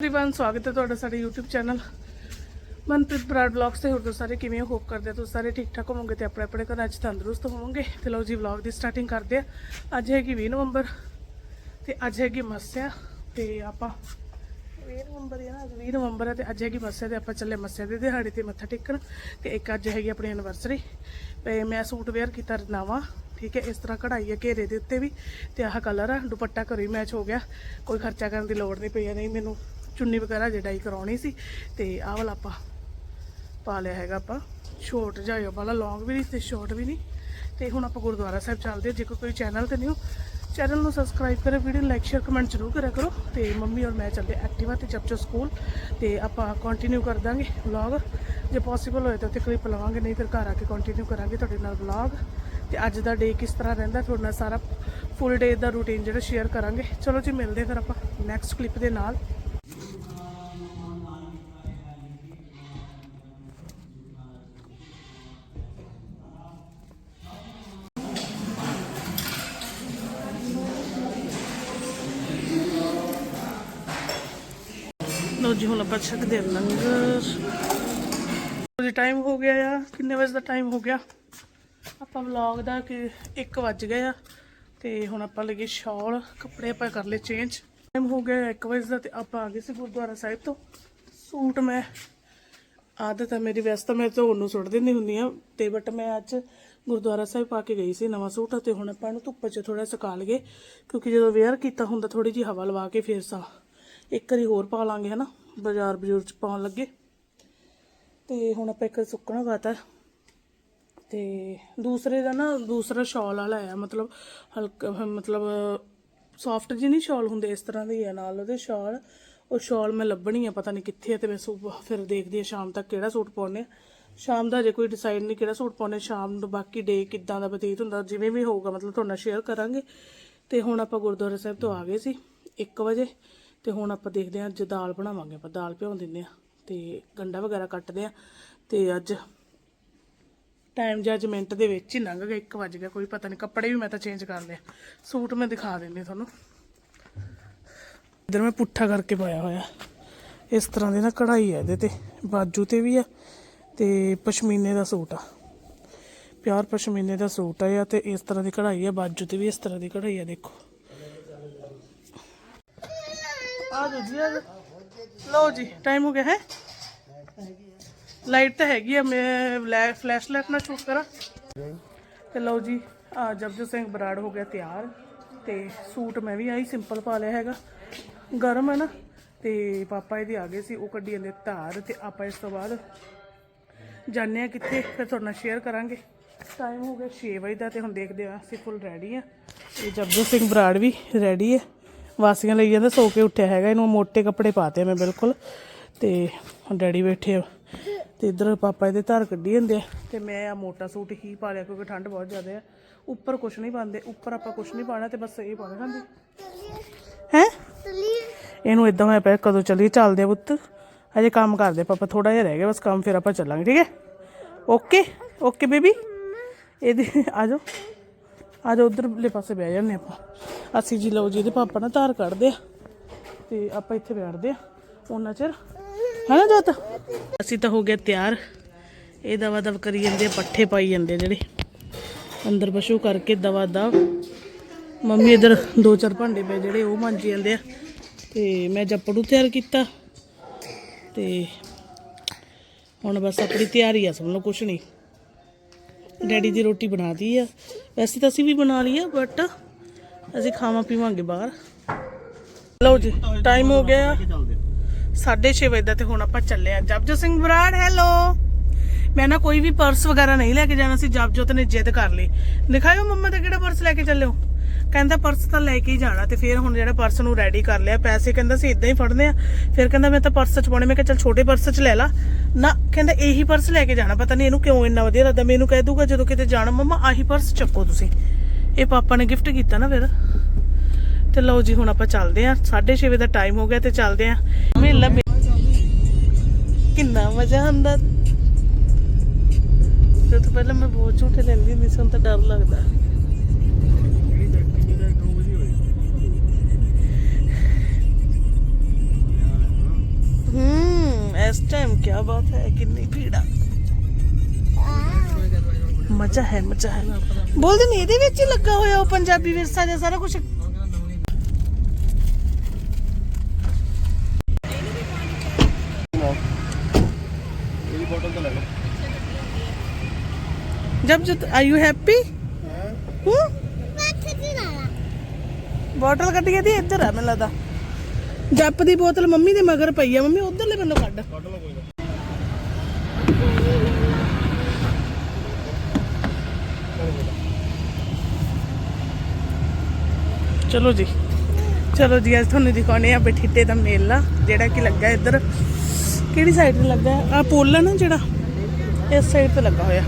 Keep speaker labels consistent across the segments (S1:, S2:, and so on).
S1: Everyone ਸਵਾਗਤ ਹੈ ਤੁਹਾਡਾ ਸਾਡੇ YouTube channel Manpreet Brar vlogs ਤੇ। ਹੋਰ ਤੋਂ ਸਾਰੇ ਕਿਵੇਂ ਹੋਪ ਕਰਦੇ ਹੋ ਤੁਸੀਂ ਸਾਰੇ ਠੀਕ ਠਾਕ ਹੋਵੋਗੇ ਤੇ ਆਪਣੇ ਆਪਣੇ ਘਰਾਂ 'ਚ ਤੰਦਰੁਸਤ ਹੋਵੋਗੇ। ਤੇ ਲਓ ਜੀ ਵਲੌਗ ਦੀ ਸਟਾਰਟਿੰਗ ਕਰਦੇ ਆ ਅੱਜ ਹੈਗੀ 20 ਨਵੰਬਰ ਤੇ ਅੱਜ ਹੈਗੀ ਮੱਸਿਆ ਤੇ ਆਪਾਂ 20 ਨਵੰਬਰ ਹੈ ਨਾ, ਅੱਜ 20 ਨਵੰਬਰ ਹੈ ਤੇ ਅੱਜ ਹੈਗੀ ਮੱਸਿਆ ਤੇ ਆਪਾਂ ਚੱਲੇ ਮੱਸਿਆ ਦੇ ਦਿਹਾੜੇ ਤੇ ਮੱਥਾ ਟੇਕਣ। ਤੇ ਇੱਕ ਅੱਜ ਹੈਗੀ ਆਪਣੀ ਐਨਵਰਸਰੀ ਤੇ ਮੈਂ ਸੂਟ ਵੇਅਰ ਕੀਤਾ ਨਵਾਂ, ਠੀਕ ਹੈ, ਇਸ ਤਰ੍ਹਾਂ ਕਢਾਈ ਹੈ ਘੇਰੇ ਦੇ ਉੱਤੇ ਵੀ ਤੇ ਆਹ ਕਲਰ ਆ, ਦੁਪੱਟਾ ਘਰੇ ਮੈਚ ਹੋ ਗਿਆ। ਕੋਈ ਖਰਚਾ ਕਰਨ ਦੀ ਲੋੜ ਨਹੀਂ ਪਈ ਨਹੀਂ ਮੈਨੂੰ ਚੁੰਨੀ ਵਗੈਰਾ ਜੜਾਈ ਕਰਾਉਣੀ ਸੀ ਤੇ ਆਹ ਵਾਲਾ ਆਪਾਂ ਪਾ ਲਿਆ ਹੈਗਾ ਆਪਾਂ। ਸ਼ੋਰਟ ਜਾਇਓ ਵਾਲਾ ਲੌਂਗ ਵੀ ਨਹੀਂ ਤੇ ਸ਼ਾਰਟ ਵੀ ਨਹੀਂ। ਤੇ ਹੁਣ ਆਪਾਂ ਗੁਰਦੁਆਰਾ ਸਾਹਿਬ ਚੱਲਦੇ ਜੇਕਰ ਕੋਈ ਚੈਨਲ ਤੇ ਨਹੀਂ ਹੋ ਚੈਨਲ ਨੂੰ ਸਬਸਕ੍ਰਾਈਬ ਕਰੇ ਵੀਡੀਓ ਲਾਈਕ ਸ਼ੇਅਰ ਕਮੈਂਟ ਜ਼ਰੂਰ ਕਰਿਆ ਕਰੋ। ਤੇ ਮੰਮੀ ਔਰ ਮੈਂ ਚੱਲਦੇ ਐਕਟਿਵਾ ਤੇ ਜਪਚੋ ਸਕੂਲ ਤੇ ਆਪਾਂ ਕੰਟੀਨਿਊ ਕਰ ਦਾਂਗੇ ਵਲੌਗ ਜੇ ਪੋਸੀਬਲ ਹੋਏ ਤਾਂ ਉੱਥੇ ਕਲਿੱਪ ਲਵਾਂਗੇ, ਨਹੀਂ ਫਿਰ ਘਰ ਆ ਕੇ ਕੰਟੀਨਿਊ ਕਰਾਂਗੇ ਤੁਹਾਡੇ ਨਾਲ ਵਲੌਗ ਤੇ ਅੱਜ ਦਾ ਡੇ ਕਿਸ ਤਰ੍ਹਾਂ ਰਹਿੰਦਾ, ਤੁਹਾਡੇ ਨਾਲ ਸਾਰਾ ਫੁੱਲ ਡੇ ਦਾ ਰੂਟੀਨ ਜਿਹੜਾ ਸ਼ੇਅਰ ਕਰਾਂਗੇ। ਚਲੋ ਜੀ, ਮਿਲਦੇ ਹਾਂ ਫਿਰ ਆਪਾਂ ਨੈਕਸਟ ਕਲਿੱਪ ਦੇ ਨਾਲ। ਲੋ ਜੀ, ਹੁਣ ਆਪਾਂ ਛਕਦੇ ਲੰਗਰ। ਜੀ ਟਾਈਮ ਹੋ ਗਿਆ ਆ। ਕਿੰਨੇ ਵਜੇ ਦਾ ਟਾਈਮ ਹੋ ਗਿਆ? ਆਪਾਂ ਵਲੌਗ ਦਾ ਕਿ 1 ਵੱਜ ਗਏ ਆ ਤੇ ਹੁਣ ਆਪਾਂ ਲੱਗੇ ਸ਼ਾਲ, ਕੱਪੜੇ ਆਪਾਂ ਕਰ ਲਏ ਚੇਂਜ ਟਾਈਮ ਹੋ ਗਿਆ 1 ਵਜੇ ਦਾ ਤੇ ਆਪਾਂ ਆ ਗਏ ਸੀ ਗੁਰਦੁਆਰਾ ਸਾਹਿਬ ਤੋਂ। ਸੂਟ ਮੈਂ, ਆਦਤ ਹੈ ਮੇਰੀ, ਵੈਸੇ ਤਾਂ ਮੈਂ ਧੋਣ ਨੂੰ ਸੁੱਟ ਦਿੰਦੀ ਹੁੰਦੀ ਆ, ਤੇ ਬਟ ਮੈਂ ਅੱਜ ਗੁਰਦੁਆਰਾ ਸਾਹਿਬ ਪਾ ਕੇ ਗਈ ਸੀ ਨਵਾਂ ਸੂਟ, ਤੇ ਹੁਣ ਆਪਾਂ ਨੂੰ ਧੁੱਪ 'ਚ ਥੋੜਾ ਸੁਕਾ ਲਈਏ, ਕਿਉਂਕਿ ਜਦੋਂ ਵੇਅਰ ਕੀਤਾ ਹੁੰਦਾ ਥੋੜੀ ਜੀ ਹਵਾ ਲਵਾ ਕੇ ਫੇਰ ਸਾ ਇੱਕ ਵਾਰੀ ਹੋਰ ਪਾ ਲਾਂਗੇ, ਹਨਾ? ਬਾਜ਼ਾਰ ਬਜ਼ੂਰ 'ਚ ਪਾਉਣ ਲੱਗੇ। ਤੇ ਹੁਣ ਆਪਾਂ ਇੱਕ ਸੁੱਕਣਾ ਪਾਤਾ। ਤੇ ਦੂਸਰੇ ਦਾ ਨਾ, ਦੂਸਰਾ ਸ਼ਾਲ ਵਾਲਾ ਆ ਮਤਲਬ ਹਲਕਾ, ਮਤਲਬ ਸੌਫਟ ਜਿਹੀ ਨਹੀਂ ਸ਼ਾਲ ਹੁੰਦੇ, ਇਸ ਤਰ੍ਹਾਂ ਦੇ ਹੀ ਆ ਨਾਲ ਉਹਦੇ ਸ਼ਾਲ। ਉਹ ਸ਼ਾਲ ਮੈਂ ਲੱਭਣੀ ਆ, ਪਤਾ ਨਹੀਂ ਕਿੱਥੇ ਆ, ਤੇ ਮੈਂ ਸੂ- ਫਿਰ ਦੇਖਦੀ ਆ ਸ਼ਾਮ ਤੱਕ ਕਿਹੜਾ ਸੂਟ ਪਾਉਣੇ ਆ। ਸ਼ਾਮ ਦਾ ਜੇ ਕੋਈ ਡਿਸਾਈਡ ਨਹੀਂ ਕਿਹੜਾ ਸੂਟ ਪਾਉਣੇ ਸ਼ਾਮ ਨੂੰ ਬਾਕੀ ਡੇ ਕਿੱਦਾਂ ਦਾ ਬਤੀਤ ਹੁੰਦਾ, ਜਿਵੇਂ ਵੀ ਹੋਊਗਾ, ਮਤਲਬ ਤੁਹਾਡੇ ਨਾਲ ਸ਼ੇਅਰ ਕਰਾਂਗੇ। ਤੇ ਹੁਣ ਆਪਾਂ ਗੁਰਦੁਆਰਾ ਸਾਹਿਬ ਤੋਂ ਆ ਗਏ ਸੀ 1 ਵਜੇ। ਤੇ ਹੁਣ ਆਪਾਂ ਦੇਖਦੇ ਹਾਂ ਅੱਜ ਦਾਲ ਬਣਾਵਾਂਗੇ, ਆਪਾਂ ਦਾਲ ਭਿਉਂ ਦਿੰਦੇ ਆ ਤੇ ਗੰਡਾ ਵਗੈਰਾ ਕੱਟਦੇ ਆ ਤੇ ਅੱਜ ਟਾਈਮ ਜੱਜ ਮਿੰਟ ਦੇ ਵਿੱਚ ਹੀ ਲੰਘ ਗਿਆ 1 ਵਜ ਗਿਆ, ਕੋਈ ਪਤਾ ਨਹੀਂ, ਕੱਪੜੇ ਵੀ ਮੈਂ ਤਾਂ ਚੇਂਜ ਕਰ ਲਿਆ ਸੂਟ ਮੈਂ ਦਿਖਾ ਦਿੰਦੀ ਤੁਹਾਨੂੰ। ਇਧਰ ਮੈਂ ਪੁੱਠਾ ਕਰਕੇ ਪਾਇਆ ਹੋਇਆ। ਇਸ ਤਰ੍ਹਾਂ ਦੀ ਨਾ ਕਢਾਈ ਹੈ ਇਹਦੇ ਤੇ, ਬਾਜੂ ਤੇ ਵੀ ਆ ਤੇ ਪਸ਼ਮੀਨੇ ਦਾ ਸੂਟ ਆ। ਪਿਆਰ ਪਸ਼ਮੀਨੇ ਦਾ ਸੂਟ ਆ ਤੇ ਇਸ ਤਰ੍ਹਾਂ ਦੀ ਕਢਾਈ ਆ, ਬਾਜੂ ਤੇ ਵੀ ਇਸ ਤਰ੍ਹਾਂ ਦੀ ਕਢਾਈ ਆ, ਦੇਖੋ। ਆ ਲਓ ਜੀ, ਆ ਲਓ ਜੀ ਟਾਈਮ ਹੋ ਗਿਆ ਹੈ। ਲਾਈਟ ਤਾਂ ਹੈਗੀ ਆ, ਮੈਂ ਫਲੈਸ਼ ਲਾਈਟ ਨਾਲ ਸ਼ੂਟ ਕਰਾਂ। ਤੇ ਲਓ ਜੀ, ਆ ਜਪਜੋਤ ਸਿੰਘ ਬਰਾੜ ਹੋ ਗਿਆ ਤਿਆਰ। ਤੇ ਸੂਟ ਮੈਂ ਵੀ ਆਈ ਸਿੰਪਲ ਪਾ ਲਿਆ ਹੈਗਾ। ਗਰਮ ਹੈ ਨਾ, ਤੇ ਪਾਪਾ ਇਹਦੇ ਆ ਗਏ ਸੀ, ਉਹ ਕੱਢੀ ਜਾਂਦੇ ਧਾਰ, ਤੇ ਆਪਾਂ ਇਸ ਤੋਂ ਬਾਅਦ ਜਾਣੇ ਆ ਕਿੱਥੇ, ਫਿਰ ਤੁਹਾਡੇ ਨਾਲ ਸ਼ੇਅਰ ਕਰਾਂਗੇ। ਟਾਈਮ ਹੋ ਗਿਆ 6 ਵਜੇ ਦਾ ਤੇ ਹੁਣ ਦੇਖਦੇ ਆ ਅਸੀਂ ਫੁੱਲ ਰੈਡੀ ਆ। ਇਹ ਜਪਜੋਤ ਸਿੰਘ ਬਰਾੜ ਵੀ ਰੈਡੀ ਹੈ। ਵਾਸੀਆਂ ਲਈ ਜਾਂਦਾ ਸੋ ਕੇ ਉੱਠਿਆ ਹੈਗਾ, ਇਹਨੂੰ ਮੋٹے ਕੱਪੜੇ ਪਾਤੇ ਮੈਂ ਬਿਲਕੁਲ। ਤੇ ਡੈਡੀ ਬੈਠੇ ਆ। ਤੇ ਇਧਰ ਪਾਪਾ ਇਹਦੇ ਧਾਰ ਕੱਢੀ ਜਾਂਦੇ ਆ। ਤੇ ਮੈਂ ਆ ਮੋਟਾ ਸੂਟ ਹੀ ਪਾ ਲਿਆ ਕਿਉਂਕਿ ਠੰਡ ਬਹੁਤ ਜ਼ਿਆਦਾ ਆ। ਉੱਪਰ ਕੁਝ ਨਹੀਂ ਪਾਉਂਦੇ, ਉੱਪਰ ਆਪਾਂ ਕੁਝ ਨਹੀਂ ਪਾਣਾ ਤੇ ਬਸ ਇਹ ਪਾਉਣਾ ਖਾਂਦੇ। ਹੈ? ਇਹਨੂੰ ਇਦਾਂ ਹੋਇਆ ਪਿਆ ਕਦੋਂ ਚੱਲੀਏ? ਚੱਲਦੇ ਆ ਪੁੱਤ। ਹਜੇ ਕੰਮ ਕਰਦੇ ਪਾਪਾ ਥੋੜਾ ਜਿਹਾ ਰਹਿ ਗਿਆ ਬਸ ਕੰਮ ਫਿਰ ਆਪਾਂ ਚੱਲਾਂਗੇ, ਠੀਕ ਹੈ? Okay okay baby. ਇਹਦੇ ਆ ਜਾਓ। ਆ ਜਾਓ ਉਧਰਲੇ ਪਾਸੇ ਬਹਿ ਜਾਂਦੇ ਆਪਾਂ। ਅਸੀਂ ਜੀ ਲਓ ਜੀ ਇਹਦੇ ਪਾਪਾ ਨਾ ਧਾਰ ਕੱਢਦੇ ਆ ਤੇ ਆਪਾਂ ਇੱਥੇ ਬੈਠਦੇ ਆ। ਉਹਨਾਂ ਚਿਰ। ਹੈਨਾ ਜੋਤ? ਅਸੀਂ ਤਾਂ ਹੋ ਗਏ ਤਿਆਰ। ਇਹ ਦਵਾ ਦਵ ਕਰੀ ਜਾਂਦੇ ਆ, ਪੱਠੇ ਪਾਈ ਜਾਂਦੇ ਆ ਜਿਹੜੇ। ਅੰਦਰ ਪਸ਼ੂ ਕਰਕੇ ਦਵਾ ਦਵ ਮੰਮੀ ਇਧਰ ਦੋ ਚਾਰ ਭਾਂਡੇ ਪਏ ਜਿਹੜੇ ਉਹ ਮਾਂਜੀ ਜਾਂਦੇ ਆ। ਤੇ ਮੈਂ ਜੱਪੜੂ ਤਿਆਰ ਕੀਤਾ। ਤੇ ਹੁਣ ਬਸ ਆਪਣੀ ਤਿਆਰੀ ਆ ਸਮਝ ਲਓ ਕੁਛ ਨਹੀਂ। ਡੈਡੀ ਦੀ ਰੋਟੀ ਬਣਾਤੀ ਆ। ਵੈਸੇ ਤਾਂ ਅਸੀਂ ਵੀ ਬਣਾ ਲਈ ਆ ਬਟ ਅਸੀਂ ਖਾਵਾਂ ਪੀਵਾਂਗੇ ਬਾਹਰ। ਲਓ ਜੀ ਟਾਈਮ ਹੋ ਗਿਆ। 6:30 ਵਜੇ ਦਾ ਤੇ ਹੁਣ ਆਪਾਂ ਚੱਲੇ ਆ ਜਪਜੋਤ ਸਿੰਘ ਬਰਾੜ ਹੈਲੋ ਮੈਂ ਨਾ ਕੋਈ ਵੀ ਪਰਸ ਵਗੈਰਾ ਨਹੀਂ ਲੈ ਕੇ ਜਾਣਾ ਸੀ, ਜਪਜੋਤ ਨੇ ਜਿੱਦ ਕਰ ਲਈ। ਦਿਖਾਇਓ ਮੰਮਾ ਤੇ ਕਿਹੜਾ ਪਰਸ ਲੈ ਕੇ ਚੱਲਿਓ ਕਹਿੰਦਾ ਪਰਸ ਤਾਂ ਲੈ ਕੇ ਹੀ ਜਾਣਾ ਤੇ ਫਿਰ ਹੁਣ ਜਿਹੜਾ ਪਰਸ ਨੂੰ ਰੈਡੀ ਕਰ ਲਿਆ, ਪੈਸੇ ਕਹਿੰਦਾ ਸੀ ਇਦਾਂ ਹੀ ਫੜਨੇ ਆ। ਫਿਰ ਕਹਿੰਦਾ ਮੈਂ ਤਾਂ ਪਰਸ ਚ ਪਾਉਣੇ, ਮੈਂ ਕਿਹਾ ਚੱਲ ਛੋਟੇ ਪਰਸ ਚ ਲੈ ਲਾ। ਨਾ, ਕਹਿੰਦਾ ਇਹੀ ਪਰਸ ਲੈ ਕੇ ਜਾਣਾ, ਪਤਾ ਨਹੀਂ ਇਹਨੂੰ ਕਿਉਂ ਇੰਨਾ ਵਧੀਆ ਲੱਗਦਾ, ਮੈਨੂੰ ਕਹਿ ਦੂਗਾ ਜਦੋਂ ਕਿਤੇ ਜਾਣਾ, ਮੰਮਾ ਆਹੀ ਪਰਸ ਚੱਕੋ ਤੁਸੀਂ। ਇਹ ਪਾਪਾ ਨੇ ਗਿਫਟ ਕੀਤਾ ਨਾ ਫਿਰ। ਤੇ ਲਓ ਜੀ, ਹੁਣ ਆਪਾਂ ਚੱਲਦੇ ਆ 6:30 ਦਾ ਟਾਈਮ ਹੋ ਗਿਆ ਤੇ ਚੱਲਦੇ ਆ ਮੇਲਾ ਕਿੰਨਾ ਮਜ਼ਾ ਆਉਂਦਾ। ਤੇ ਪਹਿਲਾਂ ਮੈਂ ਬਹੁਤ ਝੂਠੇ ਲੈਂਦੀ ਹੁੰਦੀ ਸੀ, ਹੁਣ ਤਾਂ ਡਰ ਲੱਗਦਾ।
S2: ਇਸ ਟਾਈਮ ਕੀ ਬਾਤ ਹੈ ਕਿੰਨੀ ਭੀੜ ਆ ਮਜ਼ਾ ਹੈ ਮਜ਼ਾ ਹੈ ਬੋਲਦੇ ਨੇ ਇਹਦੇ ਵਿੱਚ ਹੀ ਲੱਗਾ ਹੋਇਆ ਉਹ ਪੰਜਾਬੀ ਵਿਰਸਾ ਜਿਹਾ ਸਾਰਾ ਕੁਝ
S1: ਇਹਦੀ ਬੋਤਲ ਤਾਂ ਲੈ ਲਓ
S2: ਜਬ ਜਦ ਆਰ ਯੂ ਹੈਪੀ ਹੂੰ ਬੋਟਲ ਕੱਢੀ ਇਹਦੀ ਇੱਧਰ ਆ ਮੈਨੂੰ ਲੱਗਦਾ ਜੱਪ ਦੀ ਬੋਤਲ ਮੰਮੀ ਦੇ ਮਗਰ ਪਈ ਆ। ਮੰਮੀ, ਉਧਰਲੇ ਬੰਨੋਂ ਕੱਢ।
S1: ਕੱਢ ਲਓ ਕੋਈ
S2: ਚਲੋ ਜੀ। ਚਲੋ ਜੀ, ਅੱਜ ਤੁਹਾਨੂੰ ਦਿਖਾਉਣੇ ਆ ਬਠਿੰਡੇ ਦਾ ਮੇਲਾ, ਜਿਹੜਾ ਕਿ ਲੱਗਾ ਇੱਧਰ। ਕਿਹੜੀ ਸਾਈਡ ਤੇ ਲੱਗਾ? ਆ ਪੁੱਲ ਆ ਨਾ ਜਿਹੜਾ, ਇਸ ਸਾਈਡ ਤੇ ਲੱਗਾ ਹੋਇਆ।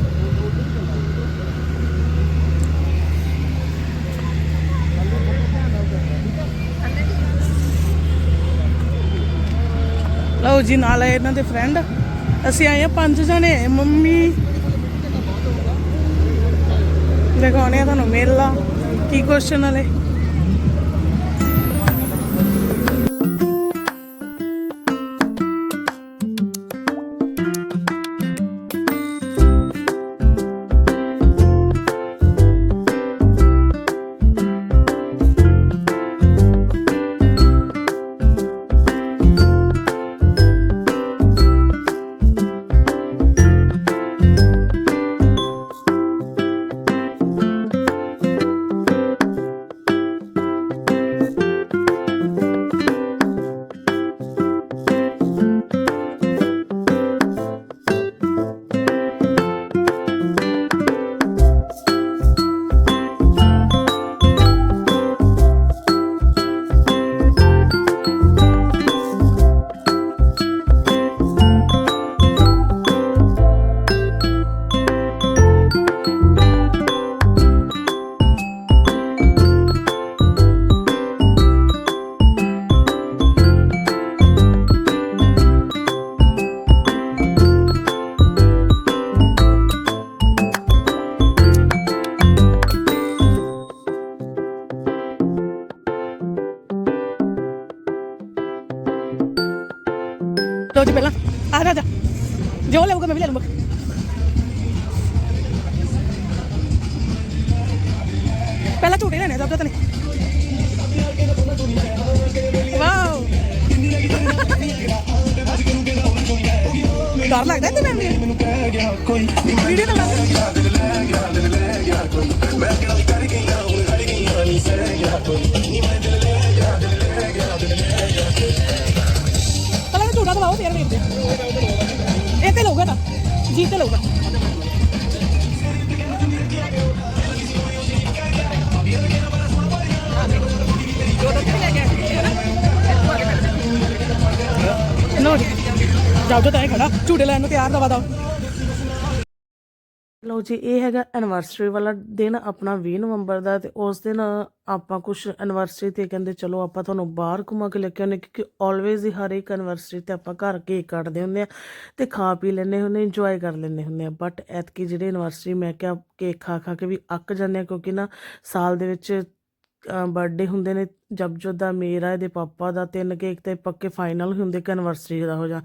S2: ਲਓ ਜੀ, ਨਾਲ ਆਏ ਇਹਨਾਂ ਦੇ ਫਰੈਂਡ ਅਸੀਂ ਆਏ ਆ ਪੰਜ ਜਣੇ ਆਏ ਮੰਮੀ। ਦਿਖਾਉਣੇ ਆ ਤੁਹਾਨੂੰ ਮੇਲਾ, ਕੀ ਕੁਐਸਚਨ ਵਾਲੇ ਜੋ ਲਊਗਾ। ਮੈਂ ਪਹਿਲਾਂ ਝੂਟੇ ਲੈਣੇ ਸਭ ਤੋਂ ਤਨੇ ਵਾਓ। ਡਰ ਲੱਗਦਾ ਤੇ ਮੈਂ
S1: ਮੈਨੂੰ
S2: ਵੀਡੀਓ ਤਾਂ ਪਹਿਲਾਂ ਝੂਟਾ ਦਵਾਓ ਫੇਰ ਵੇਖਦੇ ਤੇ ਲਊਗਾ ਤਾਂ। ਜੀ ਤੇ ਲਊਗਾ। ਲੋ ਜਾਓ ਤਾਂ ਐ ਖੜਾ ਝੂਟੇ ਲੈਣ ਨੂੰ ਤਿਆਰ ਦਵਾ ਦਓ ਲਓ ਜੀ, ਇਹ ਹੈਗਾ ਐਨਵਰਸਰੀ ਵਾਲਾ ਦਿਨ, ਆਪਣਾ 20 ਨਵੰਬਰ ਦਾ ਤੇ ਉਸ ਦਿਨ ਆਪਾਂ ਕੁਝ ਐਨਵਰਸਰੀ ਤੇ ਕਹਿੰਦੇ ਚਲੋ ਆਪਾਂ ਤੁਹਾਨੂੰ ਬਾਹਰ ਘੁਮਾ ਕੇ ਲੈ ਕੇ ਆਉਂਦੇ ਕਿਉਂਕਿ ਆਲਵੇਜ਼ ਹੀ ਹਰ ਇੱਕ ਐਨਵਰਸਰੀ ਤੇ ਆਪਾਂ ਘਰ ਕੇਕ ਕੱਟਦੇ ਹੁੰਦੇ ਆ ਤੇ ਖਾ ਪੀ ਲੈਂਦੇ ਹੁੰਦੇ ਇੰਜੋਏ ਕਰ ਲੈਂਦੇ ਹੁੰਦੇ ਆ ਬਟ ਐਤਕੀ ਜਿਹੜੀ ਐਨਵਰਸਰੀ ਮੈਂ ਕਿਹਾ ਕੇਕ ਖਾ ਖਾ ਕੇ ਵੀ ਅੱਕ ਜਾਂਦੇ ਆ ਕਿਉਂਕਿ ਨਾ ਸਾਲ ਦੇ ਵਿੱਚ ਬਰਥਡੇ ਹੁੰਦੇ ਨੇ ਜਪਜੋਤ ਦਾ ਮੇਰਾ, ਇਹਦੇ ਪਾਪਾ ਦਾ, ਤਿੰਨ ਕੇਕ ਤੇ ਪੱਕੇ ਫਾਈਨਲ ਹੁੰਦੇ ਕਿ ਐਨਵਰਸਰੀ ਦਾ ਹੋ ਜਾ।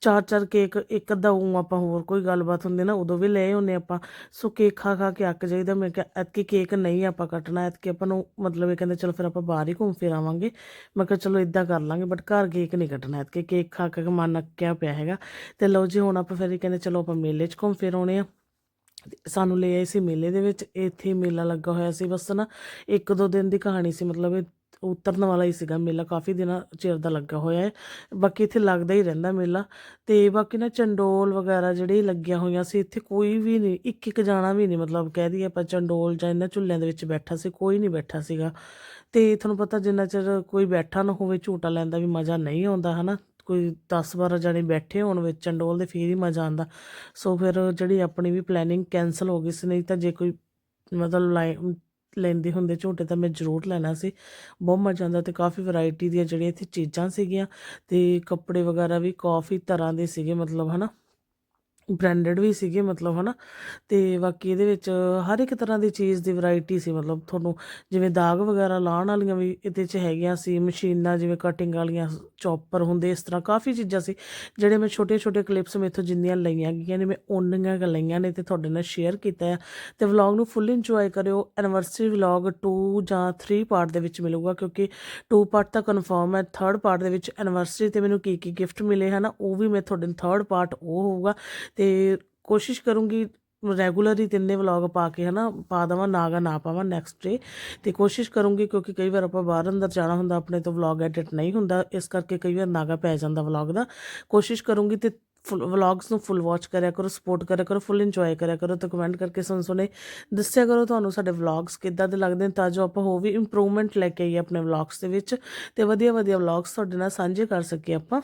S2: ਚਾਰ ਚਾਰ ਕੇਕ, ਇੱਕ ਅੱਧਾ ਉਹ ਆਪਾਂ ਹੋਰ ਕੋਈ ਗੱਲਬਾਤ ਹੁੰਦੀ ਨਾ, ਉਦੋਂ ਵੀ ਲੈ ਆਉਂਦੇ ਆਪਾਂ। ਸੋ ਕੇਕ ਖਾ ਖਾ ਕੇ ਅੱਕ ਜਾਈਦਾ, ਮੈਂ ਕਿਹਾ ਐਤਕੀ ਕੇਕ ਨਹੀਂ ਆਪਾਂ ਕੱਟਣਾ, ਐਤਕੀ ਆਪਾਂ ਨੂੰ ਮਤਲਬ ਇਹ ਕਹਿੰਦੇ ਚਲੋ ਫਿਰ ਆਪਾਂ ਬਾਹਰ ਹੀ ਘੁੰਮ ਫਿਰ ਆਵਾਂਗੇ। ਮੈਂ ਕਿਹਾ ਚਲੋ ਇਦਾਂ ਕਰ ਲਾਂਗੇ ਬਟ ਘਰ ਕੇਕ ਨਹੀਂ ਕੱਟਣਾ, ਐਤਕੀ ਕੇਕ ਖਾ ਖਾ ਕੇ ਮਨ ਅੱਕਿਆ ਪਿਆ ਹੈਗਾ। ਤੇ ਲਓ ਜੀ, ਹੁਣ ਆਪਾਂ ਫਿਰ ਇਹ ਕਹਿੰਦੇ ਚਲੋ ਆਪਾਂ ਮੇਲੇ 'ਚ ਘੁੰਮ ਫਿਰ ਆਉਣੇ ਆ। ਸਾਨੂੰ ਲੈ ਆਏ ਸੀ ਮੇਲੇ ਦੇ ਵਿੱਚ, ਇੱਥੇ ਮੇਲਾ ਲੱਗਾ ਹੋਇਆ ਸੀ ਬਸ ਨਾ ਇੱਕ ਦੋ ਦਿਨ ਦੀ ਕਹਾਣੀ ਸੀ, ਮਤਲਬ ਇਹ ਉਤਰਨ ਵਾਲਾ ਹੀ ਸੀਗਾ ਮੇਲਾ, ਕਾਫੀ ਦਿਨਾਂ ਚਿਰ ਦਾ ਲੱਗਾ ਹੋਇਆ ਹੈ, ਬਾਕੀ ਇੱਥੇ ਲੱਗਦਾ ਹੀ ਰਹਿੰਦਾ ਮੇਲਾ, ਤੇ ਬਾਕੀ ਨਾ ਚੰਡੋਲ ਵਗੈਰਾ ਜਿਹੜੇ ਲੱਗੀਆਂ ਹੋਈਆਂ ਸੀ, ਇੱਥੇ ਕੋਈ ਵੀ ਨਹੀਂ ਇੱਕ ਇੱਕ ਜਾਣਾ ਵੀ ਨਹੀਂ, ਮਤਲਬ ਕਹਿ ਦਈਏ ਆਪਾਂ ਚੰਡੋਲ ਜਾਂ ਇਹਨਾਂ ਝੁੱਲਿਆਂ ਦੇ ਵਿੱਚ ਬੈਠਾ ਸੀ, ਕੋਈ ਨਹੀਂ ਬੈਠਾ ਸੀਗਾ, ਤੇ ਤੁਹਾਨੂੰ ਪਤਾ ਜਿੰਨਾ ਚਿਰ ਕੋਈ ਬੈਠਾ ਨਾ ਹੋਵੇ, ਝੂਟਾ ਲੈਣ ਦਾ ਵੀ ਮਜ਼ਾ ਨਹੀਂ ਆਉਂਦਾ ਹਨਾ ਕੋਈ 10 12 ਜਣੇ ਬੈਠੇ ਹੋਣ ਵਿੱਚ, ਚੰਡੋਲ ਦੇ ਫੇਰ ਹੀ ਮਜ਼ਾ ਆਉਂਦਾ। ਸੋ ਫਿਰ ਜਿਹੜੀ ਆਪਣੀ ਵੀ ਪਲੈਨਿੰਗ ਕੈਨਸਲ ਹੋ ਗਈ ਸੀ, ਨਹੀਂ ਤਾਂ ਜੇ ਕੋਈ ਮਤਲਬ ਲਾਈ ਲੈਂਦੇ ਹੁੰਦੇ ਝੂਟੇ ਤਾਂ ਮੈਂ ਜ਼ਰੂਰ ਲੈਣਾ ਸੀ। ਬਹੁਤ ਮਜ਼ਾ ਆਉਂਦਾ ਤੇ ਕਾਫੀ ਵੈਰਾਈਟੀ ਦੀਆਂ ਜਿਹੜੀਆਂ ਇੱਥੇ ਚੀਜ਼ਾਂ ਸੀਗੀਆਂ ਤੇ ਕੱਪੜੇ ਵਗੈਰਾ ਵੀ ਕਾਫੀ ਤਰ੍ਹਾਂ ਦੇ ਸੀਗੇ ਮਤਲਬ, ਹਨਾ? ਬ੍ਰਾਂਡਡ ਵੀ ਸੀਗੇ ਮਤਲਬ, ਹਨਾ? ਤੇ ਬਾਕੀ ਇਹਦੇ ਵਿੱਚ ਹਰ ਇੱਕ ਤਰ੍ਹਾਂ ਦੀ ਚੀਜ਼ ਦੀ ਵੈਰਾਈਟੀ ਸੀ, ਮਤਲਬ ਤੁਹਾਨੂੰ ਜਿਵੇਂ ਦਾਗ ਵਗੈਰਾ ਲਾਉਣ ਵਾਲੀਆਂ ਵੀ ਇਹਦੇ 'ਚ ਹੈਗੀਆਂ ਸੀ, ਮਸ਼ੀਨਾਂ ਜਿਵੇਂ ਕਟਿੰਗ ਵਾਲੀਆਂ ਚੌਪਰ ਹੁੰਦੇ, ਇਸ ਤਰ੍ਹਾਂ ਕਾਫੀ ਚੀਜ਼ਾਂ ਸੀ, ਜਿਹੜੇ ਮੈਂ ਛੋਟੇ ਛੋਟੇ ਕਲਿੱਪਸ ਮੇਥੋਂ ਜਿੰਨੀਆਂ ਲਈਆਂ ਗਈਆਂ ਨੇ, ਮੈਂ ਓਨੀਆਂ ਕੁ ਲਈਆਂ ਨੇ ਤੇ ਤੁਹਾਡੇ ਨਾਲ ਸ਼ੇਅਰ ਕੀਤਾ ਹੈ ਤੇ ਵਲੌਗ ਨੂੰ ਫੁੱਲ ਇੰਜੋਏ ਕਰਿਓ ਐਨਵਰਸਰੀ ਵਲੌਗ 2 ਜਾਂ 3 ਪਾਰਟ ਦੇ ਵਿੱਚ ਮਿਲੂਗਾ, ਕਿਉਂਕਿ 2 ਪਾਰਟ ਤਾਂ ਕਨਫਰਮ ਹੈ ਥਰਡ ਪਾਰਟ ਦੇ ਵਿੱਚ ਐਨਵਰਸਰੀ ਤੇ ਮੈਨੂੰ ਕੀ ਕੀ ਗਿਫਟ ਮਿਲੇ, ਹਨਾ? ਉਹ ਵੀ ਮੈਂ ਤੁਹਾਡੇ ਨੂੰ ਥਰਡ ਪਾਰਟ ਉਹ ਹੋਊਗਾ। ਅਤੇ ਕੋਸ਼ਿਸ਼ ਕਰੂੰਗੀ ਰੈਗੂਲਰ ਹੀ ਤਿੰਨੇ ਵਲੌਗ ਪਾ ਕੇ ਹਨਾ, ਪਾ ਦੇਵਾਂ ਨਾਗਾ ਨਾ ਪਾਵਾਂ ਨੈਕਸਟ ਡੇ ਤੇ ਕੋਸ਼ਿਸ਼ ਕਰੂੰਗੀ ਕਿਉਂਕਿ ਕਈ ਵਾਰ ਆਪਾਂ ਬਾਹਰ ਅੰਦਰ ਜਾਣਾ ਹੁੰਦਾ, ਆਪਣੇ ਤੋਂ ਵਲੌਗ ਐਡਿਟ ਨਹੀਂ ਹੁੰਦਾ, ਇਸ ਕਰਕੇ ਕਈ ਵਾਰ ਨਾਗਾ ਪੈ ਜਾਂਦਾ ਵਲੌਗ ਦਾ। ਕੋਸ਼ਿਸ਼ ਕਰੂੰਗੀ ਤੇ ਵਲੌਗਸ ਨੂੰ ਫੁੱਲ ਵਾਚ ਕਰਿਆ ਕਰੋ ਸਪੋਰਟ ਕਰਿਆ ਕਰੋ ਫੁੱਲ ਇੰਜੋਏ ਕਰਿਆ ਕਰੋ, ਤੇ ਕਮੈਂਟ ਕਰਕੇ ਸੁਣ ਸੁਣੇ ਦੱਸਿਆ ਕਰੋ ਤੁਹਾਨੂੰ ਸਾਡੇ ਵਲੌਗਸ ਕਿੱਦਾਂ ਦੇ ਲੱਗਦੇ ਨੇ, ਤਾਂ ਜੋ ਆਪਾਂ ਹੋਰ ਵੀ ਇੰਪਰੂਵਮੈਂਟ ਲੈ ਕੇ ਆਈਏ ਆਪਣੇ ਵਲੌਗਸ ਦੇ ਵਿੱਚ। ਤੇ ਵਧੀਆ ਵਧੀਆ ਵਲੌਗਸ ਤੁਹਾਡੇ ਨਾਲ ਸਾਂਝੇ ਕਰ ਸਕੀਏ ਆਪਾਂ।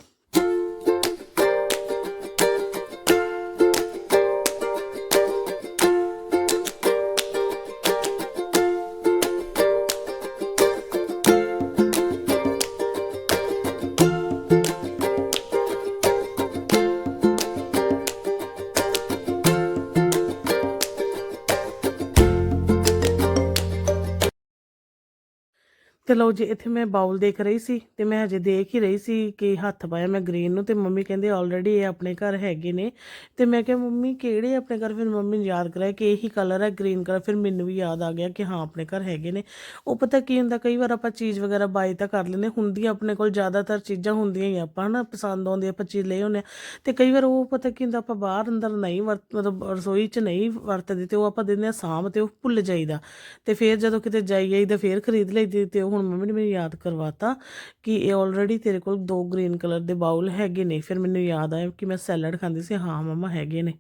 S2: ਤੇ ਲਓ ਜੀ ਇੱਥੇ ਮੈਂ ਬਾਉਲ ਦੇਖ ਰਹੀ ਸੀ ਤੇ ਮੈਂ ਹਜੇ ਦੇਖ ਹੀ ਰਹੀ ਸੀ ਕਿ ਹੱਥ ਪਾਇਆ ਮੈਂ ਗ੍ਰੀਨ ਨੂੰ ਤੇ ਮੰਮੀ ਕਹਿੰਦੇ ਆਲਰੇਡੀ ਇਹ ਆਪਣੇ ਘਰ ਹੈਗੇ ਨੇ। ਤੇ ਮੈਂ ਕਿਹਾ ਮੰਮੀ ਕਿਹੜੇ ਆਪਣੇ ਘਰ? ਫਿਰ ਮੰਮੀ ਨੇ ਯਾਦ ਕਰਾਇਆ ਕਿ ਇਹੀ ਕਲਰ ਹੈ ਗ੍ਰੀਨ ਕਲਰ ਫਿਰ ਮੈਨੂੰ ਵੀ ਯਾਦ ਆ ਗਿਆ ਕਿ ਹਾਂ ਆਪਣੇ ਘਰ ਹੈਗੇ ਨੇ। ਉਹ ਪਤਾ ਕੀ ਹੁੰਦਾ ਕਈ ਵਾਰ ਆਪਾਂ ਚੀਜ਼ ਵਗੈਰਾ ਬਾਈ ਤਾਂ ਕਰ ਲੈਂਦੇ ਹੁੰਦੀਆਂ ਆਪਣੇ ਕੋਲ ਜ਼ਿਆਦਾਤਰ ਚੀਜ਼ਾਂ ਹੁੰਦੀਆਂ ਹੀ ਆ, ਆਪਾਂ ਹਨਾ ਪਸੰਦ ਆਉਂਦੀ ਆਪਾਂ ਚੀਜ਼ ਲੈ ਆਉਂਦੇ ਹਾਂ। ਤੇ ਕਈ ਵਾਰ ਉਹ ਪਤਾ ਕੀ ਹੁੰਦਾ ਆਪਾਂ ਬਾਹਰ ਅੰਦਰ ਨਹੀਂ ਵਰਤ ਮਤਲਬ ਰਸੋਈ 'ਚ ਨਹੀਂ ਵਰਤਦੇ ਤੇ ਉਹ ਆਪਾਂ ਦਿੰਦੇ ਆ ਸਾਂਭ ਤੇ ਉਹ ਭੁੱਲ ਜਾਈਦਾ। ਤੇ ਫਿਰ ਜਦੋਂ ਕਿਤੇ ਜਾਈਏ ਤਾਂ ਫਿਰ ਖਰੀਦ ਲਈਦੀ ਤੇ ਉਹ ਹੁਣ ਮੰਮੀ ਨੇ ਮੈਨੂੰ ਯਾਦ ਕਰਵਾਤਾ ਕਿ ਇਹ ਆਲਰੇਡੀ ਤੇਰੇ ਕੋਲ ਦੋ ਗ੍ਰੀਨ ਕਲਰ ਦੇ ਬਾਉਲ ਹੈਗੇ ਨੇ। ਫਿਰ ਮੈਨੂੰ ਯਾਦ ਆਇਆ ਕਿ ਮੈਂ ਸੈਲਡ ਖਾਂਦੀ ਸੀ। ਹਾਂ, ਮਮਾ ਹੈਗੇ ਨੇ।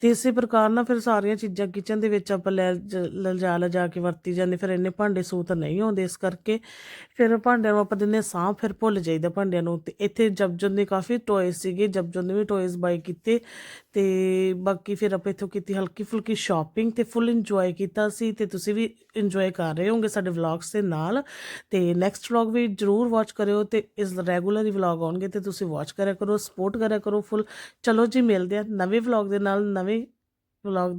S2: ਤੇ ਇਸੇ ਪ੍ਰਕਾਰ ਨਾਲ ਫਿਰ ਸਾਰੀਆਂ ਚੀਜ਼ਾਂ ਕਿਚਨ ਦੇ ਵਿੱਚ ਆਪਾਂ ਲੈ ਜ- ਲਿਜਾ ਲਿਜਾ ਕੇ ਵਰਤੀ ਜਾਂਦੇ, ਫਿਰ ਇੰਨੇ ਭਾਂਡੇ ਸੂਤ ਨਹੀਂ ਆਉਂਦੇ ਇਸ ਕਰਕੇ। ਫਿਰ ਭਾਂਡਿਆਂ ਨੂੰ ਆਪਾਂ ਦਿੰਦੇ ਹਾਂ ਸਾਂਭ ਫਿਰ ਭੁੱਲ ਜਾਈਦਾ ਭਾਂਡਿਆਂ ਨੂੰ। ਤੇ ਇੱਥੇ ਜਬਜਨ ਦੇ ਕਾਫੀ ਟੋਇਸ ਸੀਗੇ ਜਬਜਨ ਦੇ ਵੀ ਟੋਇਸ ਬਾਈ ਕੀਤੇ। ਤੇ ਬਾਕੀ ਫਿਰ ਆਪਾਂ ਇੱਥੋਂ ਕੀਤੀ ਹਲਕੀ ਫੁਲਕੀ ਸ਼ਾਪਿੰਗ ਤੇ ਫੁੱਲ ਇੰਜੋਏ ਕੀਤਾ ਸੀ। ਤੇ ਤੁਸੀਂ ਵੀ ਇੰਜੋਏ ਕਰ ਰਹੇ ਹੋਗੇ ਸਾਡੇ ਵਲੌਗਸ ਦੇ ਨਾਲ। ਤੇ ਨੈਕਸਟ ਵਲੌਗ ਵੀ ਜਰੂਰ ਵਾਚ ਕਰਿਓ ਤੇ ਇਸ ਰੈਗੂਲਰ ਹੀ ਵਲੌਗ ਆਉਣਗੇ ਤੇ ਤੁਸੀਂ ਵਾਚ ਕਰਿਆ ਕਰੋ ਸਪੋਰਟ ਕਰਿਆ ਕਰੋ ਫੁੱਲ ਚਲੋ ਜੀ, ਮਿਲਦੇ ਆ ਨਵੇਂ ਵਲੌਗ ਦੇ ਨਾਲ। ਨਾਲ ਨਵੇਂ ਵਲੌਗ